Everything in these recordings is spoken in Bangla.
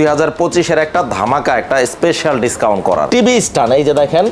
দুই হাজার পঁচিশের একটা ধামাকা একটা স্পেশাল ডিসকাউন্ট করা টিভি স্ট্যান্ড এই যে দেখেন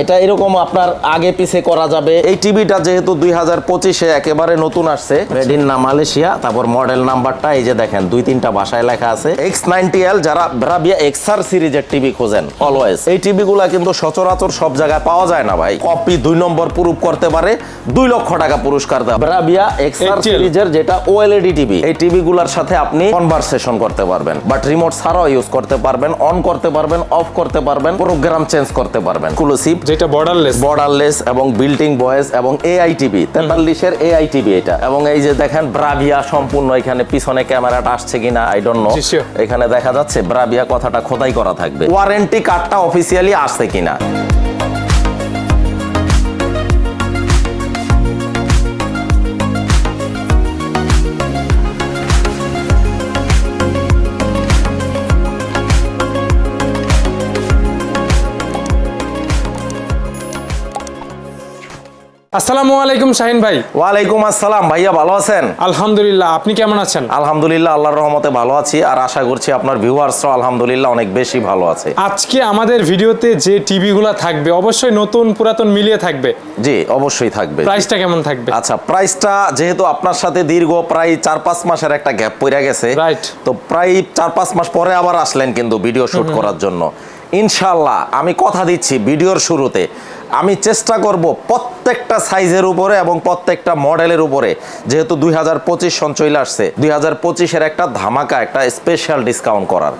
এটা এরকম আপনার আগে পিছে করা যাবে। এই টিভিটা যেহেতু দুই হাজার পঁচিশে একেবারে নতুন আসছে মেড ইন না মালয়েশিয়া তারপর মডেল নাম্বারটা এই যে দেখেন দুই তিনটা ভাষায় লেখা আছে। এক্স নাইনটি এল যারা ব্রাবিয়া এক্সার সিরিজের টিভি খোঁজেন অলওয়েজ এই টিভি গুলা কিন্তু সচরাচর সব জায়গায় পাওয়া যায় না ভাই। কপি দুই নম্বর প্রুফ করতে পারে দুই লক্ষ টাকা পুরস্কার দেয় ব্রাবিয়া এক্সার HL সিরিজের যেটা ওএলইডি টিভি এই টিভি গুলার সাথে আপনি কনভারসেশন করতে পারবেন। বাট রিমোট ছাড়াও ইউজ করতে পারবেন অন করতে পারবেন অফ করতে পারবেন প্রোগ্রাম চেঞ্জ করতে পারবেন। এক্সক্লুসিভ যেটা বর্ডারলেস বর্ডারলেস এবং বিল্ডিং ভয়েস এবং এআই টিভি তেতাল্লিশের এআই টিভি এটা। এবং এই যে দেখেন ব্রাভিয়া সম্পূর্ণ এখানে পিছনে ক্যামেরাটা আসছে কিনা আই ডোন্ট নো এখানে দেখা যাচ্ছে ব্রাভিয়া কথাটা খোদাই করা থাকবে। ওয়ারেন্টি কার্ডটা অফিসিয়ালি আসছে কিনা। আসসালামু আলাইকুম শাহিন ভাই। ওয়ালাইকুম আসসালাম ভাইয়া ভালো আছেন? আলহামদুলিল্লাহ আপনি কেমন আছেন? আলহামদুলিল্লাহ আল্লাহর রহমতে ভালো আছি। আর আশা করছি আপনার ভিউয়ার্সরাও আলহামদুলিল্লাহ অনেক বেশি ভালো আছে। আজকে আমাদের ভিডিওতে যে টিভিগুলো থাকবে অবশ্যই নতুন পুরাতন মিলিয়ে থাকবে। জি অবশ্যই থাকবে। প্রাইসটা কেমন থাকবে? আচ্ছা প্রাইসটা যেহেতু আপনার সাথে দীর্ঘ প্রায় চার পাঁচ মাসের একটা গ্যাপ পড়ে গেছে Right. তো প্রায় চার পাঁচ মাস পরে আবার আসলেন কিন্তু ভিডিও শুট করার জন্য। ইনশাল্লাহ আমি কথা দিচ্ছি ভিডিওর শুরুতে। আমি চেষ্টা করব প্রত্যেকটা সাইজের উপরে এবং প্রত্যেকটা মডেলের উপরে। যেহেতু দুই হাজার পঁচিশ সন চলে আসছে দুই হাজার পঁচিশের একটা ধামাকা একটা স্পেশাল ডিসকাউন্ট করার।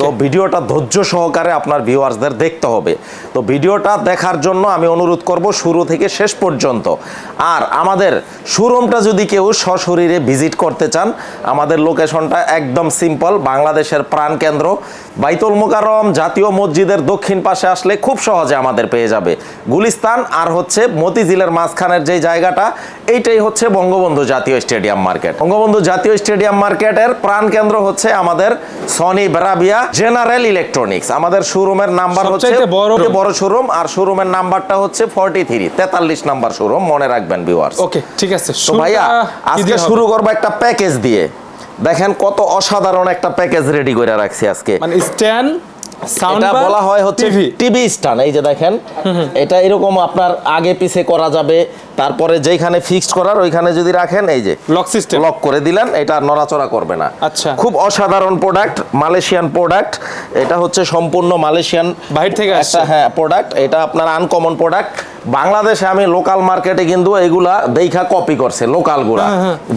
তো ভিডিওটা ধৈর্য সহকারে আপনার ভিউয়ার্সদের দেখতে হবে। তো ভিডিওটা দেখার জন্য আমি অনুরোধ করব শুরু থেকে শেষ পর্যন্ত। আর আমাদের শোরুমটা যদি কেউ সশরীরে ভিজিট করতে চান আমাদের লোকেশনটা একদম সিম্পল বাংলাদেশের প্রাণকেন্দ্র বাইতুল মোকাররম জাতীয় মসজিদের দক্ষিণ পাশে আসলে খুব সহজে আমাদের পেয়ে যাবে। গুলিস্তান আর হচ্ছে মতিঝিলের মাঝখানের যে জায়গাটা এইটাই হচ্ছে বঙ্গবন্ধু জাতীয় স্টেডিয়াম মার্কেট। বঙ্গবন্ধু জাতীয় স্টেডিয়াম মার্কেটের প্রাণকেন্দ্র হচ্ছে আমাদের সনি ব্রাবিয়া জেনারেল ইলেকট্রনিক্স। আমাদের শোরুমের নাম্বার হচ্ছে বড়- শোরুম আর শোরুমের নাম্বারটা হচ্ছে ফর্টি থ্রি তেতাল্লিশ নাম্বার শোরুম মনে রাখবেন ভিউয়ার্স ওকে ঠিক আছে তো ভাইয়া আজকে শুরু করব একটা প্যাকেজ দিয়ে। দেখেন কত অসাধারণ একটা প্যাকেজ রেডি করে রাখছি আজকে। মানে স্ট্যান্ড এটা বলা হয় হচ্ছে টিভি স্ট্যান্ড এই যে দেখেন এটা এরকম আপনার আগে পিছে করা যাবে তারপরে যেখানে ফিক্সড করার ওইখানে যদি রাখেন এই যে লক সিস্টেম লক করে দিলেন এটা নড়াচড়া করবে না। আচ্ছা। খুব অসাধারণ প্রোডাক্ট মালয়েশিয়ান প্রোডাক্ট এটা হচ্ছে সম্পূর্ণ মালয়েশিয়ান বাহির থেকে একটা হ্যাঁ প্রোডাক্ট এটা আপনার আনকমন প্রোডাক্ট বাংলাদেশে আমি লোকাল মার্কেটে কিন্তু এগুলা দেখা কপি করছে লোকালগুলা।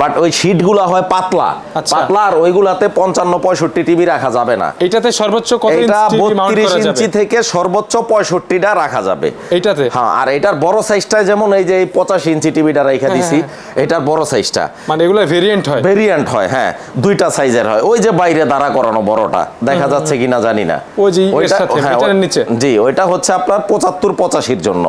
বাট ওই শীটগুলা হয় পাতলা। আচ্ছা। পাতলা আর ওইগুলাতে পঞ্চান্ন পঁয়ষট্টি টিভি রাখা যাবে না। এটাতে সর্বোচ্চ কত এটা ইঞ্চি টিভি মাউন্ট বত্রিশ করা ইঞ্চি থেকে সর্বোচ্চ পঁয়ষট্টিটা রাখা যাবে। এইটাতে হ্যাঁ আর এটার বড় সাইজটা যেমন এই যে পঁচাশি ইঞ্চি টিভিটা রেখে দিছি এটার বড় সাইজটা মানে এগুলো ভেরিয়েন্ট হয়? ভেরিয়েন্ট হয় হ্যাঁ দুইটা সাইজের হয়। ওই যে বাইরে দাঁড়া করানো বড়টা দেখা যাচ্ছে কিনা জানি না। ওই যে এর ওইটা- সাথে, হ্যাঁ, নিচে। জি ওইটা হচ্ছে আপনার পঁচাত্তর পঁচাশির জন্য।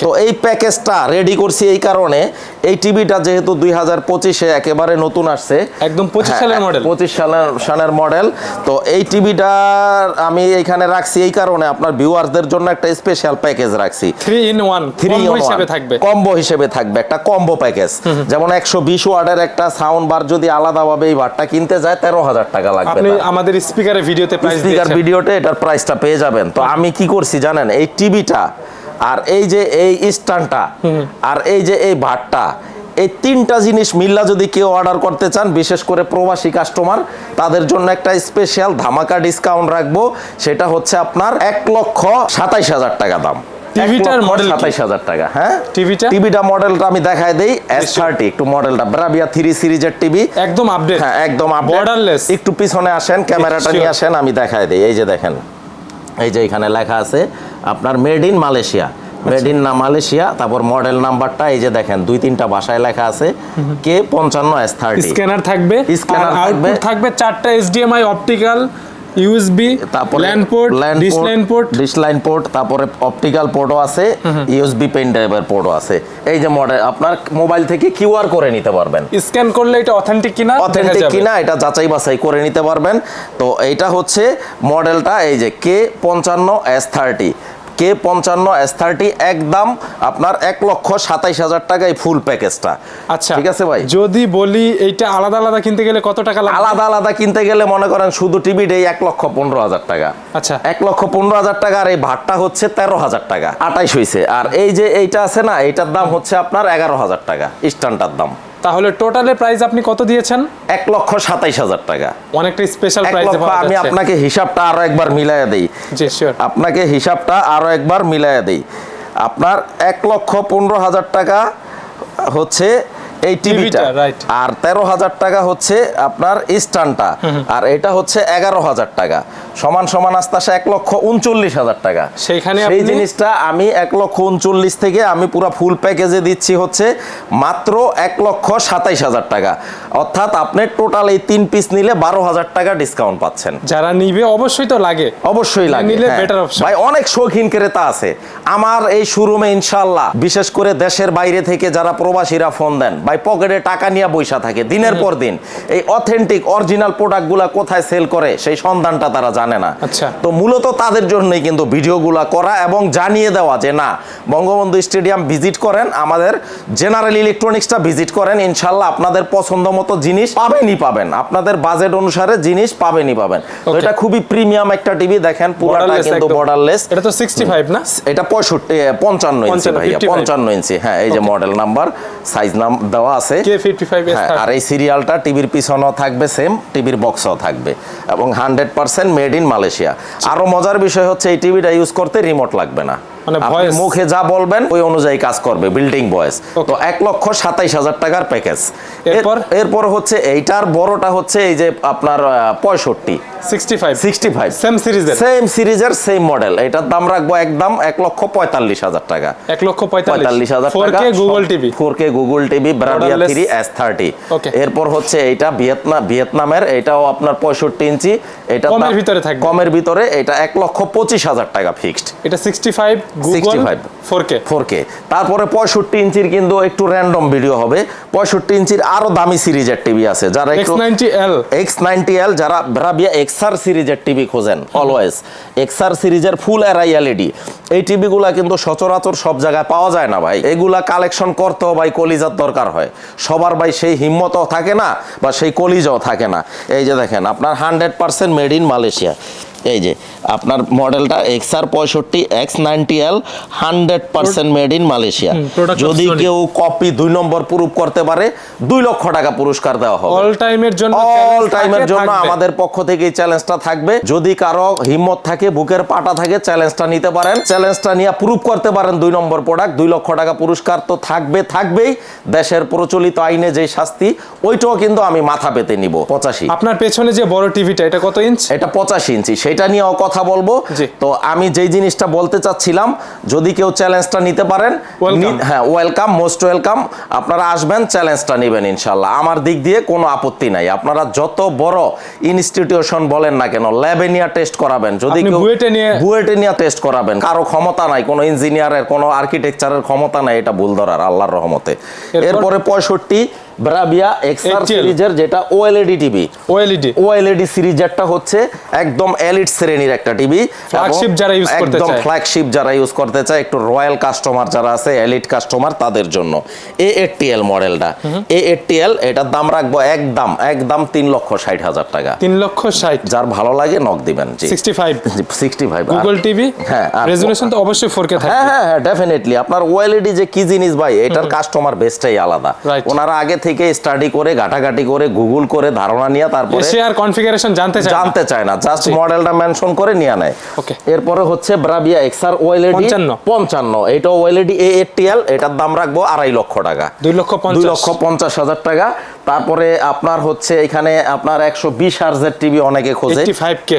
তো এই প্যাকেজটা রেডি করছি এই কারণে এই টিভিটা যেহেতু দুই হাজার পঁচিশে একেবারে নতুন আসছে একদম 25 হ্যাঁ, সালের মডেল পঁচিশ সালের সালের মডেল তো এই টিভিটার আমি এইখানে রাখছি এই কারণে আপনার ভিউয়ারদের জন্য একটা স্পেশাল প্যাকেজ রাখছি। থ্রি ইন ওয়ান থ্রি হিসাবে থাকবে। কম্বো হিসেবে থাকবে একটা কম্বো প্যাকেজ যেমন একশো বিশ ওয়ার্ডের একটা সাউন্ড বার যদি আলাদাভাবে এই বারটা কিনতে যায় তেরো হাজার টাকা লাগবে আপনি আমাদের স্পিকারের ভিডিওতে প্রাইস স্পিকার ভিডিওতে এটার প্রাইসটা পেয়ে যাবেন। তো আমি কি করছি জানেন? এই টিভিটা আর এই যে এই স্ট্যান্ডটা আর এই যে এই ভাতটা এই তিনটা জিনিস মিল্লা যদি কেউ অর্ডার করতে চান বিশেষ করে প্রবাসী কাস্টমার তাদের জন্য একটা স্পেশাল ধামাকা ডিসকাউন্ট রাখব। সেটা হচ্ছে আপনার এক লক্ষ সাতাইশ হাজার টাকা দাম। টিভিটার? সাতাইশ হাজার টাকা। হ্যাঁ? টিভিটা? টিভিটা মডেলটা আমি দেখাই দেই এস থার্টি একটু মডেলটা ব্রাবিয়া থ্রি সিরিজের টিভি একদম আপডেট হ্যাঁ একদম। একটু পিছনে আসেন ক্যামেরাটা নিয়ে আসেন আমি দেখায় দিই। এই যে দেখেন এই যে এখানে লেখা আছে আপনার made in Malaysia made in না মালয়েশিয়া তারপর মডেল নাম্বারটা এই যে দেখেন দুই তিনটা ভাষায় লেখা আছে কে পঞ্চান্ন এস থার্টি। স্ক্যানার থাকবে আর থাকবে। থাকবে চারটা এইচডিএমআই অপটিক্যাল ইউএসবি তারপরে LAN port dish line port dish line port তারপরে অপটিক্যাল পোর্টও আছে ইউএসবি পেন ড্রাইভের পোর্টও আছে। এই যে মডেল আপনার মোবাইল থেকে কিউআর করে নিতে পারবেন। স্ক্যান করলে এটা অথেন্টিক কিনা অথেন্টিক কিনা এটা যাচাই বাছাই করে নিতে পারবেন। তো এইটা হচ্ছে মডেলটা এই যে কে পঞ্চান্ন এস থার্টি। কে পঞ্চান্ন এস থার্টি একদম আপনার এক লক্ষ সাতাইশ হাজার টাকা এই ফুল প্যাকেজটা আচ্ছা ঠিক আছে ভাই? যদি বলি এইটা আলাদা আলাদা কিনতে গেলে কত টাকা আলাদা আলাদা কিনতে গেলে মনে করেন শুধু টিভিটাই এক লক্ষ পনেরো হাজার টাকা। আচ্ছা। এক লক্ষ পনেরো হাজার টাকা আর এই ভাতটা হচ্ছে তেরো হাজার টাকা আটাইশ হয়েছে আর এই যে এইটা আছে না এইটার দাম হচ্ছে আপনার এগারো হাজার টাকা স্ট্যান্ডার দাম। তাহলে টোটালে প্রাইস আপনি কত দিয়েছেন? এক লক্ষ সাতাইশ হাজার টাকা। অনেকটা স্পেশাল প্রাইসে আমি আপনাকে হিসাবটা আরও একবার মিলাইয়া দিই। জি শিওর আপনাকে হিসাবটা আরও একবার মিলাইয়া দিই। আপনার এক লক্ষ পনেরো হাজার টাকা হচ্ছে এই টিভিটা। আর তেরো হাজার টাকা হচ্ছে আপনার স্টানটা। আর এটা হচ্ছে এগারো হাজার টাকা। সমান সমান আস্তে আস্তে এক লক্ষ উনচল্লিশ হাজার টাকা। সেইখানে সেই জিনিসটা আমি এক লক্ষ উনচল্লিশ থেকে আমি পুরো ফুল প্যাকেজে দিচ্ছি হচ্ছে মাত্র এক লক্ষ সাতাইশ হাজার টাকা। অর্থাৎ আপনি টোটাল এই তিন পিস নিলে বারো হাজার টাকা ডিসকাউন্ট পাচ্ছেন। যারা নিবে অবশ্যই তো লাগে। অবশ্যই লাগে নিলে হ্যাঁ। better option। ভাই অনেক শৌখিন ক্রেতা আছে। আমার এই শোরুমে ইনশাল্লাহ বিশেষ করে দেশের বাইরে থেকে যারা প্রবাসীরা ফোন দেন ভাই পকেটে টাকা নিয়ে বৈশা থাকে দিনের পর দিন। এই অথেন্টিক অরিজিনাল প্রোডাক্টগুলা কোথায় সেল করে সেই সন্ধানটা তারা জানে না। আচ্ছা। তো মূলত তাদের জন্যই কিন্তু ভিডিওগুলা করা এবং জানিয়ে দেওয়া যে না বঙ্গবন্ধু স্টেডিয়াম ভিজিট করেন আমাদের জেনারেল ইলেকট্রনিক্সটা ভিজিট করেন ইনশাল্লাহ আপনাদের পছন্দ মতো জিনিস পাবেনই পাবেন। আপনাদের বাজেট অনুসারে জিনিস পাবেনই পাবেন। তো এটা খুবই প্রিমিয়াম একটা টিভি দেখেন পুরোটা কিন্তু বর্ডারলেস এটা তো 65 না? এটা পঁয়ষট্টি এ, পঞ্চান্ন ইঞ্চি 55, ভাইয়া 55 পঞ্চান্ন ইঞ্চি হ্যাঁ এই যে মডেল নাম্বার সাইজ নাম দেওয়া আছে। কে 55 হ্যাঁ, আর এই সিরিয়ালটা টিভির পিছনেও থাকবে সেম টিভির বক্সও থাকবে এবং hundred percent made in Malaysia. আরও মজার বিষয় হচ্ছে এই টিভিটা ইউজ করতে রিমোট লাগবে না। মানে মুখে যা বলবেন ওই অনুযায়ী কাজ করবে বিল্ডিং ভয়েস তো এক লক্ষ সাতাইশ হাজার টাকার প্যাকেজ এরপর? এরপর হচ্ছে এইটার বড়টা হচ্ছে এই যে আপনার পঁয়ষট্টি। 65 সিক্সটি ফাইভ সেম সিরিজের সেম সিরিজের সেম মডেল এটার দাম রাখব একদম এক লক্ষ পঁয়তাল্লিশ হাজার টাকা। 1 লক্ষ 45 পঁয়তাল্লিশ হাজার টাকা। Google TV four K Google TV Bravia three S thirty এরপর হচ্ছে এইটা ভিয়েতনাম ভিয়েতনামের এটাও আপনার পঁয়ষট্টি ইঞ্চি। এটা কমের ভিতরে থাকবে। কমের ভিতরে এটা এক লক্ষ পঁচিশ হাজার টাকা ফিক্সড এটা 65 গুগল 65 4K ফোর কে তারপরে পঁয়ষট্টি ইঞ্চির কিন্তু একটু র্যান্ডম ভিডিও হবে। পঁয়ষট্টি ইঞ্চির আরও দামি সিরিজের টিভি আছে। যারা একটু X90L এক্স নাইনটি এল যারা এক্সআর সিরিজের টিভি খোঁজেন অলওয়েজ এক্সআর সিরিজের ফুল এরাই এলইডি এই টিভিগুলা কিন্তু সচরাচর সব জায়গায় পাওয়া যায় না ভাই। এগুলা কালেকশন করতেও ভাই কলিজার দরকার হয়। সবার ভাই সেই হিম্মতও থাকে না বা সেই কলিজাও থাকে না। এই যে দেখেন আপনার hundred percent made in Malaysia এই যে আপনার মডেলটা এক্সআর পঁয়ষট্টি X ninety L hundred percent made in Malaysia যদি কেউ কপি দুই নম্বর প্রুফ করতে পারে দুই লক্ষ টাকা পুরস্কার দেওয়া হবে। অল টাইমের জন্য অল টাইমের জন্য আমাদের পক্ষ থেকে এই চ্যালেঞ্জটা থাকবে। যদি কারও হিম্মত থাকে বুকের পাটা থাকে চ্যালেঞ্জটা নিতে পারেন। চ্যালেঞ্জটা নিয়ে প্রুফ করতে পারেন দুই নম্বর প্রোডাক্ট দুই লক্ষ টাকা পুরস্কার তো থাকবে থাকবেই। দেশের প্রচলিত আইনে যে শাস্তি ওইটাও কিন্তু আমি মাথা পেতে নিব পঁচাশি। আপনার পেছনে যে বড় টিভিটা এটা কত ইঞ্চ এটা পঁচাশি ইঞ্চি সেটা নিয়েও কথা বলব। তো আমি যেই জিনিসটা বলতে চাচ্ছিলাম যদি কেউ চ্যালেঞ্জটা নিতে পারেন হ্যাঁ ওয়েলকাম মোস্ট ওয়েলকাম আপনারা আসবেন চ্যালেঞ্জটা নেবেন ইনশাল্লাহ আমার দিক দিয়ে কোনো আপত্তি নাই। আপনারা যত বড় ইনস্টিটিউশন বলেন না কেন ল্যাবে নিয়ে টেস্ট করাবেন। যদি আপনি কেউ বুয়েটে নিয়ে- টেস্ট করাবেন কারও ক্ষমতা নাই কোনো ইঞ্জিনিয়ারের কোনো আর্কিটেকচারের ক্ষমতা নাই এটা ভুল ধরার আল্লাহর রহমতে। এরপরে পঁয়ষট্টি ব্রাভিয়া এক্সআর সিরিজের যেটা ওএলইডি টিভি ওএলইডি ওএলইডি সিরিজেরটা হচ্ছে একদম এলিট শ্রেণির একটা টিভি Flagship যারা use করতে একদম চায়। ফ্ল্যাগশিপ যারা ইউজ করতে চায় একটু রয়্যাল কাস্টমার যারা আছে এলিট কাস্টমার তাদের জন্য। এ মডেলটা। এ এইটটিএল এটার দাম রাখব একদম একদম তিন লক্ষ ষাট হাজার টাকা। 3 লক্ষ 60 যার ভালো লাগে নক দিবেন জি। 65 সিক্সটি ফাইভ গুগল টিভি হ্যাঁ, রেজোলিউশন তো অবশ্যই 4K থাকবে হ্যাঁ হ্যাঁ হ্যাঁ ডেফিনেটলি আপনার ওএলইডি যে কি জিনিস ভাই এটার কাস্টমার বেসটাই আলাদা। ওনারা আগে থেকে স্টাডি করে ঘাটাঘাটি করে গুগল করে ধারণা নিয়ে তারপরে শেয়ার কনফিগারেশন জানতে চায় জানতে চায় না জাস্ট মডেলটা মেনশন করে নিয়ে নেয়। ওকে এরপরে হচ্ছে ব্রাভিয়া এক্সআর ওএলইডি 55 পঞ্চান্ন। এটা ওএলইডি এএটিএল এটার দাম রাখব আড়াই লক্ষ টাকা। দুই লক্ষ দুই পঞ্চাশ লক্ষ পঞ্চাশ হাজার টাকা। তারপরে আপনার হচ্ছে এখানে আপনার একশো বিশ হার্জের টিভি অনেকে খোঁজে।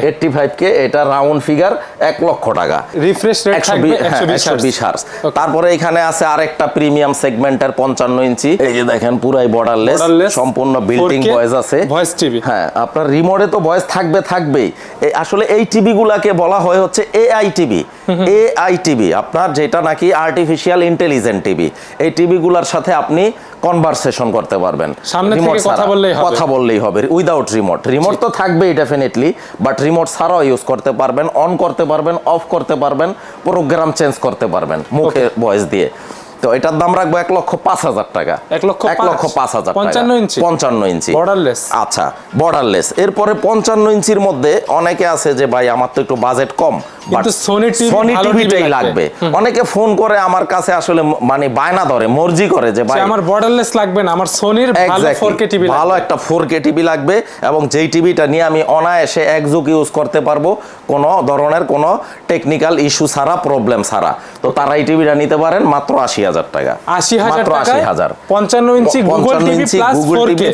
Eighty five K. এটা রাউন্ড ফিগার এক লক্ষ টাকা। রিফ্রেশ একশো হ্যাঁ, 120 একশো হার্জ বিশ হার্স তারপরে এখানে আছে আরেকটা প্রিমিয়াম সেগমেন্টের পঞ্চান্ন ইঞ্চি। এই যে দেখেন পুরাই বর্ডারলেস সম্পূর্ণ বিল্ডিং ভয়েস আছে। ভয়েস টিভি হ্যাঁ আপনার রিমোটে তো ভয়েস থাকবে থাকবেই। আসলে এই টিভি গুলাকে বলা হয় হচ্ছে এআই টিভি এআই টিভি আপনার যেটা নাকি আর্টিফিশিয়াল ইন্টেলিজেন্ট টিভি এই টিভি গুলার সাথে আপনি কনভারসেশন করতে পারবেন। সামনে থেকে কথা বললেই হবে। কথা বললেই হবে। উইদাউট রিমোট রিমোট তো থাকবেই ডেফিনেটলি বাট রিমোট ছাড়াও ইউজ করতে পারবেন অন করতে পারবেন অফ করতে পারবেন প্রোগ্রাম চেঞ্জ করতে পারবেন মুখে ভয়েস দিয়ে। তো এটার দাম রাখব এক লক্ষ পাঁচ হাজার টাকা। এক লক্ষ এক লক্ষ পাঁচ। হাজার পঞ্চান্ন ইঞ্চি। পঞ্চান্ন ইঞ্চি। বর্ডারলেস আচ্ছা বর্ডারলেস এরপরে পঞ্চান্ন ইঞ্চির মধ্যে অনেকে আছে যে ভাই আমার তো একটু বাজেট কম। কিন্তু সনি টিভিটাই লাগবে। লাগবে। অনেকে ফোন করে আমার কাছে আসলে মানে বায়না ধরে মর্জি করে যে ভাই আমার বর্ডারলেস লাগবে না আমার সোনির ভালো 4K টিভি ভালো একটা টিভি লাগবে এবং যেই টিভিটা নিয়ে আমি অনায়াসে এক যুগ ইউজ করতে পারব কোনো ধরনের কোনো টেকনিক্যাল ইস্যু ছাড়া প্রবলেম ছাড়া। তো তারা এই টিভিটা নিতে পারেন মাত্র আশি হাজার টাকা। আশি হাজার মাত্র টাকায় আশি হাজার। পঞ্চান্ন ইঞ্চি Google TV plus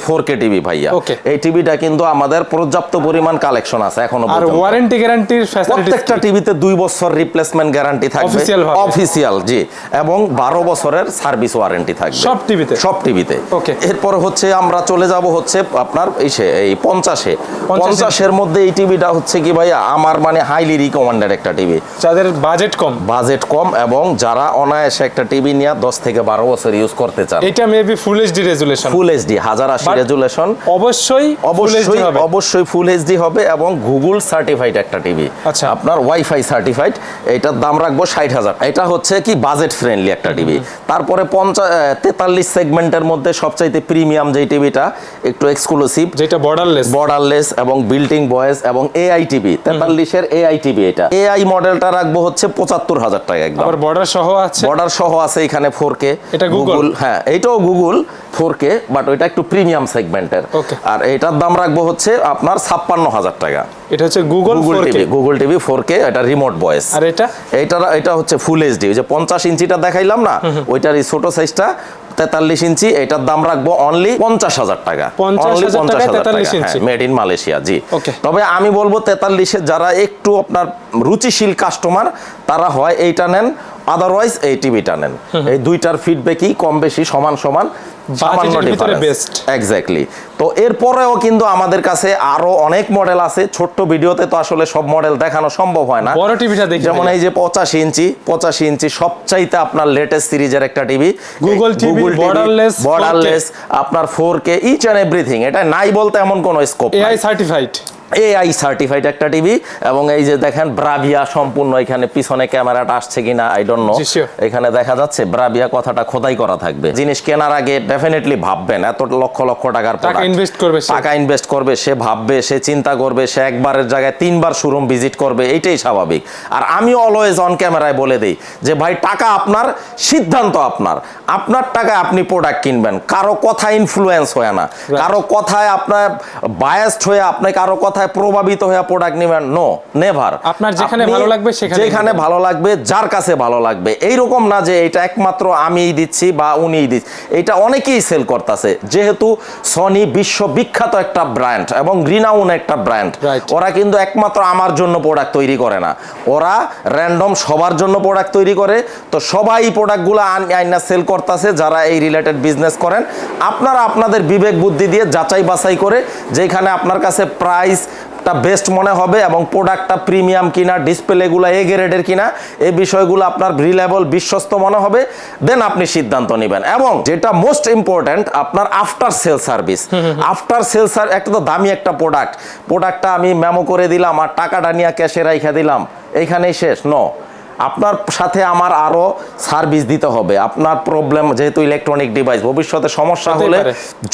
four K TV ভাইয়া. এই টিভিটা কিন্তু আমাদের পর্যাপ্ত পরিমাণ কালেকশন আছে এখনও আর ওয়ারেন্টি গ্যারান্টির ফ্যাসিলিটি প্রত্যেকটা টিভিতে দুই বছর রিপ্লেসমেন্ট গ্যারান্টি থাকবে। অফিসিয়াল জি। এবং বারো বছরের সার্ভিস ওয়ারেন্টি থাকবে। সব টিভিতে? সব টিভিতে। Okay. এরপর হচ্ছে আমরা চলে যাব হচ্ছে আপনার এই সে এই পঞ্চাশে। পঞ্চাশে। পঞ্চাশের মধ্যে এই টিভিটা হচ্ছে কি ভাইয়া? আমার মানে হাইলি রিকমেন্ডেড একটা টিভি যাদের বাজেট কম। বাজেট কম এবং যারা অনায়াসে একটা টিভি নিয়ে দশ থেকে বারো বছর ইউজ করতে চান। এটা maybe full HD resolution full HD হাজার আশি রেজুলেশন অবশ্যই অবশ্যই অবশ্যই ফুল এইচডি হবে এবং গুগল সার্টিফাইড একটা টিভি আচ্ছা। আপনার ওয়াইফাই সার্টিফাইড এটার দাম রাখব ষাট হাজার। এটা হচ্ছে কি বাজেট ফ্রেন্ডলি একটা টিভি তারপরে পঞ্চাশ তেতাল্লিশ সেগমেন্টের মধ্যে সবচাইতে প্রিমিয়াম যে টিভিটা একটু এক্সক্লুসিভ যেটা বর্ডারলেস বর্ডারলেস এবং বিল্ডিং বয়েস এবং এআই টিভি তেতাল্লিশের এআই টিভি এটা। এআই মডেলটা রাখব হচ্ছে পঁচাত্তর হাজার টাকা একদম। বর্ডার সহ আছে? বর্ডার সহ আছে এখানে ফোর কে এটা গুগল হ্যাঁ এটাও গুগল ফোর কে বাট ওইটা একটু প্রিমিয়াম সেগমেন্টের আর এটার দাম রাখব হচ্ছে আপনার ছাপ্পান্ন হাজার টাকা। এটা হচ্ছে Google Google TV Google TV four K এটা রিমোট ভয়েস আর এটা? এটা এটা হচ্ছে ফুল এইচডি ওই যে পঞ্চাশ ইঞ্চিটা দেখাইলাম না ওইটার এই ছোট সাইজটা তেতাল্লিশ ইঞ্চি এটার দাম রাখব অনলি পঞ্চাশ হাজার টাকা। 50,000 Only টাকায় 43 মেড ইন মালয়েশিয়া জি. তবে আমি বলব তেতাল্লিশে যারা একটু আপনার রুচিশীল কাস্টমার তারা হয় এইটা নেন আদারওয়াইজ এই টিভিটা নেন। এই দুইটার ফিডব্যাকই কম বেশি সমান সমান। এক্স্যাক্টলি তো এরপরেও কিন্তু আমাদের কাছে আরও অনেক মডেল আছে। ছোট্ট ভিডিওতে তো আসলে সব মডেল দেখানো সম্ভব হয় না। বড় টিভিটা দেখি যেমন এই যে পঁচাশি ইঞ্চি পঁচাশি ইঞ্চি সবচাইতে আপনার লেটেস্ট সিরিজের একটা TV TV, borderless, 4K borderless আপনার four K each and everything এটা নাই বলতে এমন কোনো scope AI certified AI certified একটা টিভি এবং এই যে দেখেন ব্রাভিয়া সম্পূর্ণ এখানে পিছনে ক্যামেরাটা আসছে কিনা আই ডোন্ট নো এখানে দেখা যাচ্ছে ব্রাভিয়া কথাটা খোদাই করা থাকবে। জিনিস কেনার আগে ডেফিনেটলি ভাববেন এত লক্ষ লক্ষ টাকার টাকা ইনভেস্ট করবে টাকা ইনভেস্ট করবে সে ভাববে সে চিন্তা করবে সে একবারের জায়গায় তিনবার শোরুম ভিজিট করবে এইটাই স্বাভাবিক। আর আমি অলওয়েজ অন ক্যামেরায় বলে দিই যে ভাই টাকা আপনার সিদ্ধান্ত আপনার। আপনার টাকায় আপনি প্রোডাক্ট কিনবেন। কারও কথা ইনফ্লুয়েন্স হয় না। কারও কথায় আপনার বায়াসড হয়ে আপনি কারও কথায় প্রভাবিত হয়ে প্রোডাক্ট নেবেন? নো নেভার আপনার যেখানে ভালো লাগবে সেখানেই যেখানে ভালো লাগবে যার কাছে ভালো লাগবে। এইরকম না যে এটা একমাত্র আমিই দিচ্ছি বা উনিই দিচ্ছি। এটা অনেকেই সেল করতেছে। যেহেতু সনি বিশ্ববিখ্যাত একটা ব্র্যান্ড এবং রিনাউন একটা ব্র্যান্ড ওরা কিন্তু একমাত্র আমার জন্য প্রোডাক্ট তৈরি করে না। ওরা র্যান্ডম সবার জন্য প্রোডাক্ট তৈরি করে। তো সবাই প্রোডাক্টগুলো আইনা সেল করতেছে যারা এই রিলেটেড বিজনেস করেন। আপনারা আপনাদের বিবেক বুদ্ধি দিয়ে যাচাই বাছাই করে যেখানে আপনার কাছে প্রাইস টা বেস্ট মনে হবে এবং প্রোডাক্টটা প্রিমিয়াম কিনা ডিসপ্লেগুলো এ গ্রেডের কিনা এই বিষয়গুলো আপনার রিলেবল বিশ্বস্ত মনে হবে। দেন আপনি সিদ্ধান্ত নেবেন। এবং যেটা মোস্ট ইম্পর্ট্যান্ট আপনার after sale service after sale সার একটা তো দামি একটা প্রোডাক্ট প্রোডাক্টটা আমি মেমো করে দিলাম আর টাকাটা নিয়ে ক্যাশে রাইখা দিলাম। এইখানেই শেষ নো আপনার সাথে আমার আরও সার্ভিস দিতে হবে। আপনার প্রবলেম যেহেতু ইলেকট্রনিক ডিভাইস ভবিষ্যতে সমস্যা হলে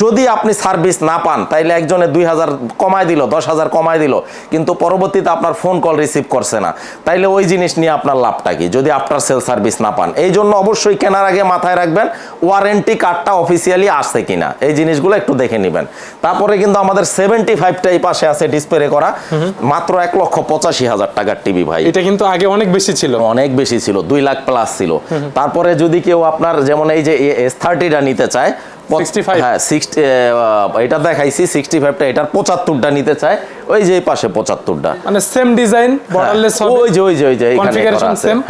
যদি আপনি সার্ভিস না পান তাইলে একজনে দুই হাজার কমায় দিল দশ হাজার কমায় দিল কিন্তু পরবর্তীতে আপনার ফোন কল রিসিভ করছে না। তাইলে ওই জিনিস নিয়ে আপনার লাভটা কি? যদি আফটার সেল সার্ভিস না পান। এই জন্য অবশ্যই কেনার আগে মাথায় রাখবেন ওয়ারেন্টি কার্ডটা অফিসিয়ালি আসছে কিনা। এই জিনিসগুলো একটু দেখে নেবেন। তারপরে কিন্তু আমাদের সেভেন্টি ফাইভটা এই পাশে আছে ডিসপ্লে করা। মাত্র এক লক্ষ পঁচাশি হাজার টাকার টিভি ভাই। এটা কিন্তু আগে অনেক বেশি ছিল। অনেক বেশি ছিল, দুই লাখ প্লাস ছিল। তারপরে যদি কেউ আপনার যেমন এই যে এস থার্টিটা নিতে চায় পঁচ- 65 হ্যাঁ সিক্সটি এটা দেখাইছি সিক্সটি ফাইভটা এটার পঁচাত্তরটা নিতে চায়। ওই যে পাশে পঁচাত্তরটা। মানে সেম ডিজাইন বর্ডারলেস ওই যে ওই যে ওই যে?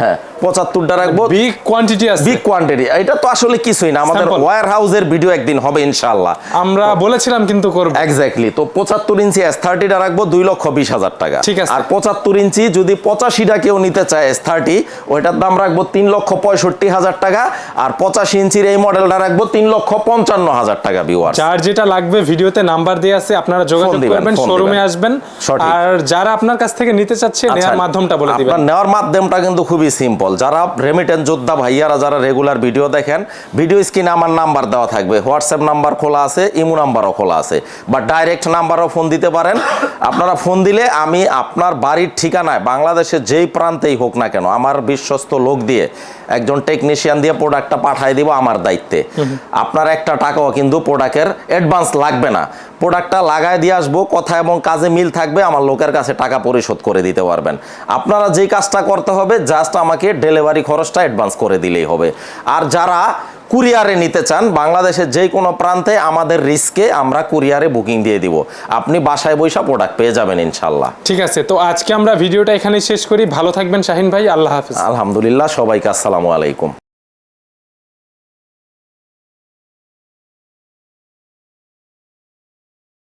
হ্যাঁ পঁচাত্তরটা রাখব। বিগ কোয়ান্টিটি আছে। বিগ কোয়ান্টিটি এটা তো আসলে কিছুই না। আমাদের হাউসের ভিডিও একদিন হবে ইনশাআল্লাহ। আমরা বলেছিলাম কিন্তু করব। এক্স্যাক্টলি তো পঁচাত্তর ইঞ্চি এস থার্টিটা রাখব দুই লক্ষ বিশ হাজার টাকা। ঠিক আছে। আর পঁচাত্তর ইঞ্চি যদি পঁচাশিটা কেউ নিতে চায় এস থার্টি ওইটার দাম রাখব তিন লক্ষ পঁয়ষট্টি হাজার টাকা। আর পঁচাশি ইঞ্চির এই মডেলটা রাখব তিন লক্ষ পঞ্চাশ পঞ্চান্ন হাজার টাকা ভিউয়ার্স যার যেটা লাগবে ভিডিওতে নাম্বার দেওয়া আছে আপনারা যোগাযোগ করবেন শোরুমে আসবেন। আর যারা আপনার কাছ থেকে নিতে চাচ্ছে নেওয়ার মাধ্যমটা বলে দিবেন। আচ্ছা, আপনার নেওয়ার মাধ্যমটা কিন্তু খুবই সিম্পল যারা রেমিটেন্স যোদ্ধা ভাইয়ারা যারা রেগুলার ভিডিও দেখেন ভিডিও স্ক্রিনে আমার নাম্বার দেওয়া থাকবে। হোয়াটসঅ্যাপ নাম্বার খোলা আছে ইমো নাম্বারও খোলা আছে। বা ডাইরেক্ট নাম্বারও ফোন দিতে পারেন। আপনারা ফোন দিলে আমি আপনার বাড়ির ঠিকানায় বাংলাদেশের যেই প্রান্তেই হোক না কেন আমার বিশ্বস্ত লোক দিয়ে একজন টেকনিশিয়ান দিয়ে প্রোডাক্টটা পাঠাই দিব আমার দায়িত্বে। আপনার একটা টাকাও কিন্তু প্রোডাক্টের অ্যাডভান্স লাগবে না। প্রোডাক্টটা লাগায় দিয়ে আসব, কথা এবং কাজে মিল থাকবে, আমার লোকের কাছে টাকা পরিশোধ করে দিতে পারবেন। আপনারা যে কাজটা করতে হবে জাস্ট আমাকে ডেলিভারি খরচটা অ্যাডভান্স করে দিলেই হবে। আর যারা কুরিয়ারে নিতে চান বাংলাদেশের যে কোনো প্রান্তে আমাদের রিস্কে আমরা কুরিয়ারে বুকিং দিয়ে দিব। আপনি বাসায় বৈশা প্রোডাক্ট পেয়ে যাবেন ইনশাল্লাহ। ঠিক আছে তো আজকে আমরা ভিডিওটা এখানে শেষ করি। ভালো থাকবেন শাহিন ভাই আল্লাহ হাফিজ। আলহামদুলিল্লাহ সবাইকে আসসালামু আলাইকুম।